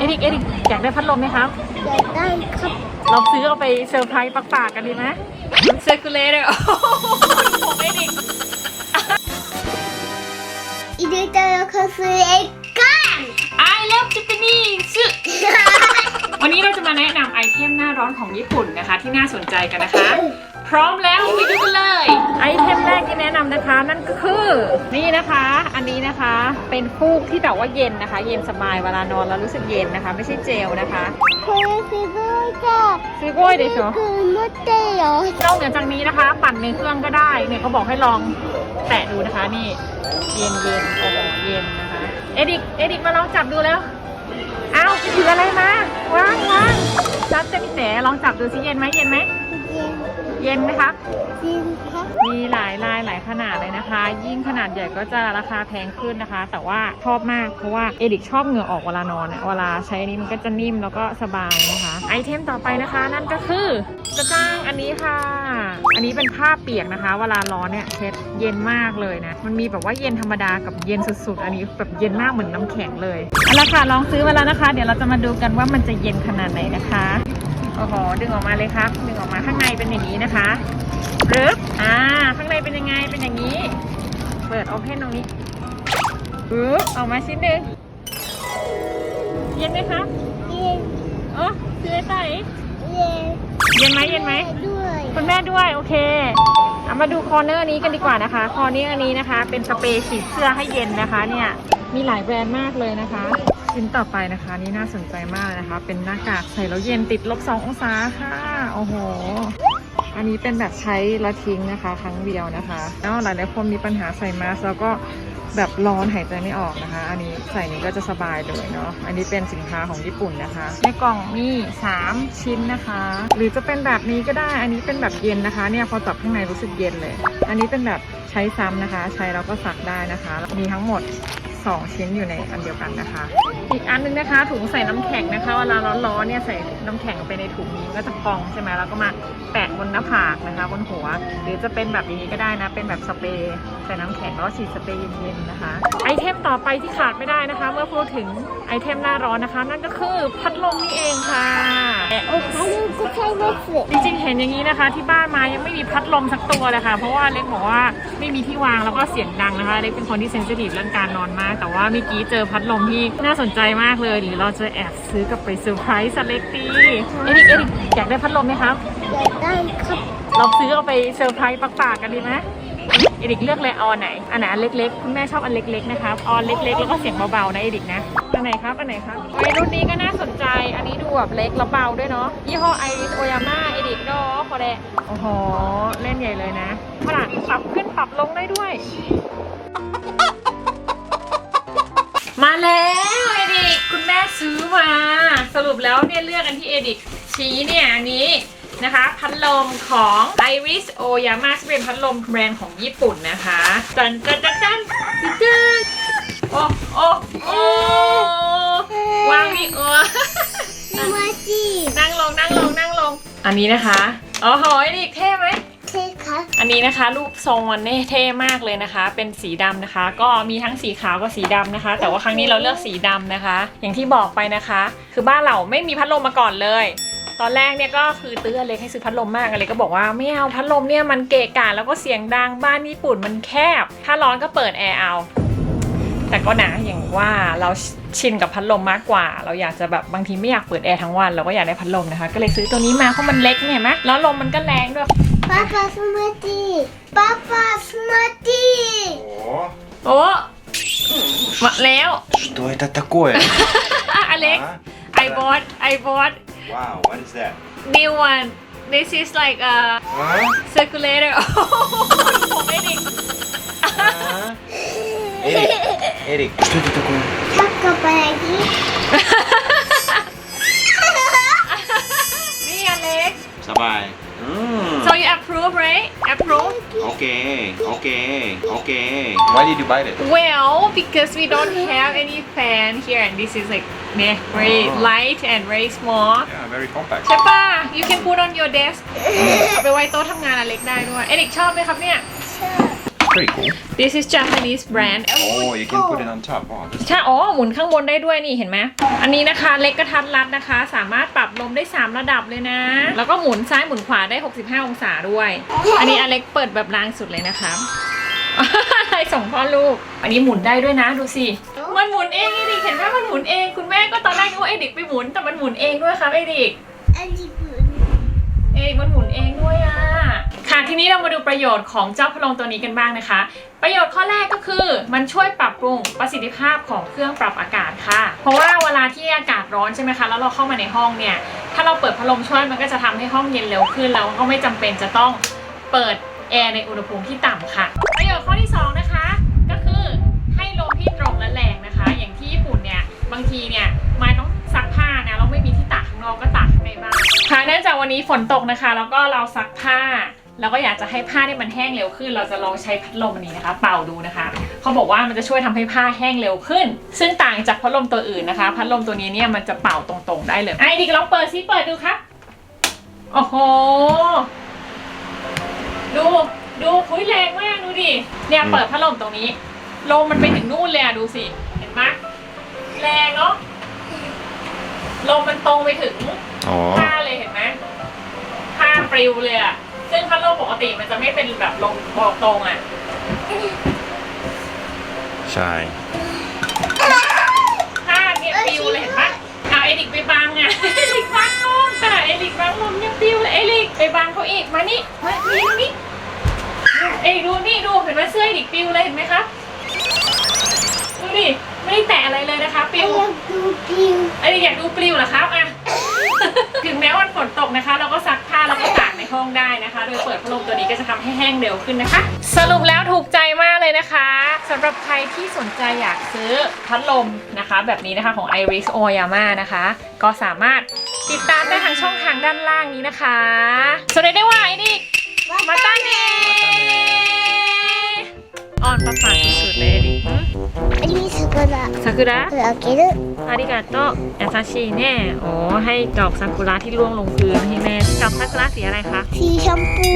เอริกเอริกอยากได้พัดลมไหมครับ อยากได้ครับเราซื้อเอาไปเซอร์ไพรส์ปักปากกันดีไหมเซอร์คูลเลอร์ผมเอริกอีเดียจะเขาซื้อเองกัมาแนะนำไอเทมหน้าร้อนของญี่ปุ่นนะคะ ที่น่าสนใจกันนะคะ พร้อมแล้วไปดูกันเลย ไอเทมแรกที่แนะนำนะคะ นั่นก็คือ นี่นะคะ อันนี้นะคะ เป็นฟูกที่แบบว่าเย็นนะคะ เย็นสบายเวลานอนแล้วรู้สึกเย็นนะคะ ไม่ใช่เจลนะคะ これすごいじゃん ซื้อโว้ยเดช く持ってよ นอกเหนือจากนี้นะคะ ปั่นในเครื่องก็ได้เนี่ยเขาบอกให้ลองแตะดูนะคะนี่ เย็นเย็นโอ้โหเย็นนะคะ เอดิกเอดิกมาลองจับดูแล้วอ้าวถืออะไรมา วางวางจับจะมีแต่ลองจับดูสิเย็นไหมเย็นไหม เย็นเย็นไหมคะจริงครับ มีหลายลายหลายขนาดเลยนะคะ ยิ่งขนาดใหญ่ก็จะราคาแพงขึ้นนะคะ แต่ว่าชอบมากเพราะว่าเอดิกชอบเหงื่อออกเวลานอนอะเวลาใช้อันนี้มันก็จะนิ่มแล้วก็สบายนะคะ ไอเทมต่อไปนะคะ นั่นก็คือจะจ้างอันนี้ค่ะ อันนี้เป็นผ้าเปียกนะคะ เวลาร้อนเนี่ยเช็ดเย็นมากเลยนะ มันมีแบบว่าเย็นธรรมดากับเย็นสุดๆ อันนี้แบบเย็นมากเหมือนน้ำแข็งเลยเอาละค่ะลองซื้อมาแล้วนะคะ เดี๋ยวเราจะมาดูกันว่ามันจะเย็นขนาดไหนนะคะโอ้โหดึงออกมาเลยครับดึงออกมาข้างในเป็นอย่างนี้นะคะรึบอ่าข้างในเป็นยังไงเป็นอย่างนี้ เปิดโอเพนตรงนี้ปึ๊บออกมาชิ้นหนึ่งเย็นไหมคะเย็นเออซื้อไปเย็นเย็นไหมเย็นไหมด้วย คุณแม่ด้วยโอเคเอามาดูคอร์เนอร์นี้กันดีกว่านะคะ คอร์เนอร์นี้นะคะ เป็นสเปรย์ฉีดเสื้อให้เย็นนะคะ เนี่ยมีหลายแบรนด์มากเลยนะคะ ชิ้นต่อไปนะคะ นี่น่าสนใจมากเลยนะคะ เป็นหน้ากากใส่แล้วเย็นติดลบสององศาค่ะโอ้โหอันนี้เป็นแบบใช้และทิ้งนะคะ ครั้งเดียวนะคะแล้วหลายๆคนมีปัญหาใส่มาสก์แล้วก็ แบบร้อนหายใจไม่ออกนะคะ อันนี้ใส่นี้ก็จะสบายเลยเนาะ อันนี้เป็นสินค้าของญี่ปุ่นนะคะ ในกล่องมี 3 ชิ้นนะคะ หรือจะเป็นแบบนี้ก็ได้ อันนี้เป็นแบบเย็นนะคะ เนี่ยพอจับข้างในรู้สึกเย็นเลย อันนี้เป็นแบบใช้ซ้ำนะคะ ใช้แล้วก็ซักได้นะคะ มีทั้งหมด 2 ชิ้นอยู่ในอันเดียวกันนะคะ อีกอันนึงนะคะ ถุงใส่น้ำแข็งนะคะเวลาร้อนๆเนี่ยใส่น้ำแข็งไปในถุงนี้ก็จะพองใช่ไหมแล้วก็มาแปะบนหน้าผากนะคะบนหัว หรือจะเป็นแบบนี้ก็ได้นะ เป็นแบบสเปรย์ใส่น้ำแข็งแล้วก็ฉีดสเปรย์เย็นๆนะคะไอเทมต่อไปที่ขาดไม่ได้นะคะ เมื่อพูดถึงไอเทมหน้าร้อนนะคะ นั่นก็คือพัดลมนี่เองค่ะโอ้ยก็ใช้เม็ดสิจริงๆเห็นอย่างนี้นะคะ ที่บ้านมายังไม่มีพัดลมสักตัวเลยค่ะ เพราะว่าเล็กบอกว่าไม่มีที่วางแล้วก็เสียงดังนะคะเล็กเป็นคนที่เซนซิทีฟเรื่องการนอนมากแต่ว่าเมื่อกี้เจอพัดลมที่น่าสนใจมากเลยหรือเราจะแอบซื้อกลับไปเซอร์ไพรส์สเล็กตีเอริกเอริกอยากได้พัดลมไหมครับอยากได้ครับเราซื้อเอาไปเซอร์ไพรส์ปักปากกันดีไหมเอริกเลือกเลยเอาอันไหนอันไหนอันเล็กๆคุณแม่ชอบอันเล็กๆนะครับเอาอันเล็กๆแล้วก็เสียงเบาๆนะเอริกนะอันไหนครับอันไหนครับไอ้รุ่นนี้ก็น่าสนใจอันนี้ดูแบบเล็กแล้วเบาด้วยเนาะยี่ห้อไอริสโอยาม่าเอริกเนาะพอแดโอ้โหเล่นใหญ่เลยนะขนาดปรับขึ้นปรับลงได้ด้วย มาแล้วเอดิกคุณแม่ซื้อมา สรุปแล้วเนี่ยเลือกอันที่เอดิกชี้เนี่ยอันนี้นะคะ พัดลมของ Iris Oyama ซึ่งเป็นพัดลมแบรนด์ของญี่ปุ่นนะคะจันจันจันจันจันจันโอ้โอ้โอ้วางนี่โอ้สวัสดีนั่งลงนั่งลงนั่งลง อันนี้นะคะโอ้โหเอดิกเท่ไหมเท่ครับ อันนี้นะคะรูปทรงมันเนี่ยเท่มากเลยนะคะ เป็นสีดำนะคะ ก็มีทั้งสีขาวกับสีดำนะคะ แต่ว่าครั้งนี้เราเลือกสีดำนะคะ อย่างที่บอกไปนะคะ คือบ้านเราไม่มีพัดลมมาก่อนเลยตอนแรกเนี่ยก็คือตื้ออเล็กให้ซื้อพัดลมมากอเล็กก็บอกว่าไม่เอาพัดลมเนี่ยมันเกะกะแล้วก็เสียงดังบ้านญี่ปุ่นมันแคบ ถ้าร้อนก็เปิดแอร์เอา แต่ก็นะอย่างว่าเราชินกับพัดลมมากกว่า เราอยากจะแบบบางทีไม่อยากเปิดแอร์ทั้งวันเราก็อยากได้พัดลมนะคะ ก็เลยซื้อตัวนี้มาเพราะมันเล็กเนี่ยเห็นไหมแล้วลมมันก็แรงด้วย ป้าป้าสวัสดีป้าป้าสวัสดี О, โอ้มาแล้ว что это такое? อ่ะอเล็ก А? I bought I bought Wow, what is that? new one this is like a А? circulator ผมไม่ดิ А? Эрик, Эрик, что это такое? ชัก approve Okay, okay, okay. Why did you buy it? well because we don't have any fan here and this is like เนี่ย very Oh. light and very small Yeah, very compact. ใช่ป่ะ you can put on your desk เอาไปไว้โต๊ะทำงานอเล็กได้ด้วย เอริกชอบไหมครับเนี่ย ชอบ pretty cool this is Japanese brand oh you can put it on top oh this ใช่ อ๋อ หมุนข้างบนได้ด้วยนี่เห็นไหม อันนี้นะคะเล็กกระทัดรัดนะคะ สามารถปรับลมได้ 3 ระดับเลยนะ แล้วก็หมุนซ้ายหมุนขวาได้ 65 องศาด้วย อันนี้อเล็กเปิดแบบล่างสุดเลยนะคะ อะไรสองพ่อลูก อันนี้หมุนได้ด้วยนะดูสิ มันหมุนเองเอดิกเห็นไหมมันหมุนเอง คุณแม่ก็ตอนแรกนึกว่าเอดิกไปหมุน แต่มันหมุนเองด้วยครับเอดิก อันนี้คือเองมันหมุนเองด้วยอะค่ะ ทีนี้เรามาดูประโยชน์ของเจ้าพัดลมตัวนี้กันบ้างนะคะ ประโยชน์ข้อแรกก็คือมันช่วยปรับปรุงประสิทธิภาพของเครื่องปรับอากาศค่ะ เพราะว่าเวลาที่อากาศร้อนใช่ไหมคะ แล้วเราเข้ามาในห้องเนี่ย ถ้าเราเปิดพัดลมช่วยมันก็จะทำให้ห้องเย็นเร็วขึ้นแล้วก็ไม่จำเป็นจะต้องเปิดแอร์ในอุณหภูมิที่ต่ำค่ะ ประโยชน์ข้อที่สองนะคะ ก็คือให้ลมที่ตรงและแรงนะคะ อย่างที่ญี่ปุ่นเนี่ยบางทีเนี่ยไม้ต้องซักผ้านะเราไม่มีที่ตากข้างนอกก็ตากในบ้านค่ะเนื่องจากวันนี้ฝนตกนะคะ แล้วก็เราซักผ้า แล้วก็อยากจะให้ผ้าเนี่ยมันแห้งเร็วขึ้น เราจะลองใช้พัดลมอันนี้นะคะ เป่าดูนะคะเขาบอกว่ามันจะช่วยทำให้ผ้าแห้งเร็วขึ้น ซึ่งต่างจากพัดลมตัวอื่นนะคะ พัดลมตัวนี้เนี่ยมันจะเป่าตรงๆได้เลยไอ้ดิกลองเปิดซิเปิดดูครับโอ้โหดูดูคุยแรงมากดูดิเนี่ยเปิดพัดลมตรงนี้ลมมันไปถึงนู่นเลยอะดูสิเห็นไหมแรงเนาะลมมันตรงไปถึงอ๋อผ้าเลยเห็นไหมผ้าปลิวเลยอะ ซึ่งพัดลมปกติมันจะไม่เป็นแบบลมบอกตรงอะใช่ผ้าเนี่ยปลิวเลยเห็นปะเอาเอลิกไปบังอะเอลิกบังลมแต่เอลิกบังลมยังปลิวเลยเอลิกไปบังเขาอีก มานี่มานี่ดูนี่เอลิกดูนี่ดูเห็นไหมเสื้อเอลิกปลิวเลยเห็นไหมครับ ดูดิ ไม่ได้แตะอะไรเลยนะคะปลิอันวนี้คือปิวไอ้ยอยากดูปลิวเหรอครับอะ ถึงแม้วันฝนตกนะคะ เราก็ซักผ้าแล้วก็ตากใน ห้องได้นะคะ โดยเปิดพัดลมตัวนี้ก็จะทำให้แห้งเร็วขึ้นนะคะ สรุปแล้วถูกใจมากเลยนะคะสำหรับใครที่สนใจอยากซื้อพัดลมนะคะ แบบนี้นะคะของ Iris Oyama นะคะ ก็สามารถติดตามได้ทางช่องทางด้านล่างนี้นะคะสวัสดีได้ว่าไอ้นี่มาตั้งเนอ่อนประฝาสุากุระ เปิด開ける อาริกาโตะ優しいねโอ้ให้ดอกซากุระที่ร่วงลงพื้นให้แม่ดอกซากุระสีอะไรคะ สีชมพู